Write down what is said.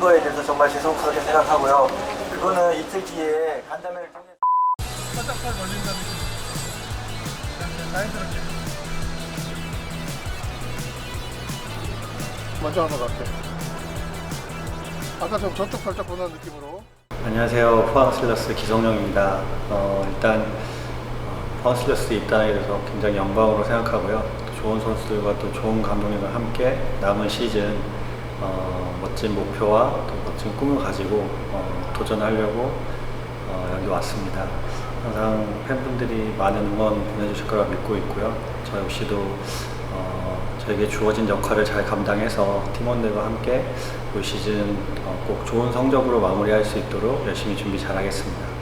거에 대해서 정말 죄송스럽게 생각하고요. 그거는 이틀 뒤에 간담회를 통해 바짝팔 걸린다는 그냥 자연스럽게 먼저 한번 갈게 아까 좀 저쪽 살짝 보는 느낌으로 안녕하세요. 포항슬러스 기성용입니다. 어, 일단 어, 포항슬러스에 입단하게 돼서 굉장히 영광으로 생각하고요. 또 좋은 선수들과 또 좋은 감독님과 함께 남은 시즌 어, 멋진 목표와 또 멋진 꿈을 가지고 어, 도전하려고 어, 여기 왔습니다. 항상 팬분들이 많은 응원 보내주실 거라 믿고 있고요. 저 역시도 어, 저에게 주어진 역할을 잘 감당해서 팀원들과 함께 올 시즌 어, 꼭 좋은 성적으로 마무리할 수 있도록 열심히 준비 잘하겠습니다.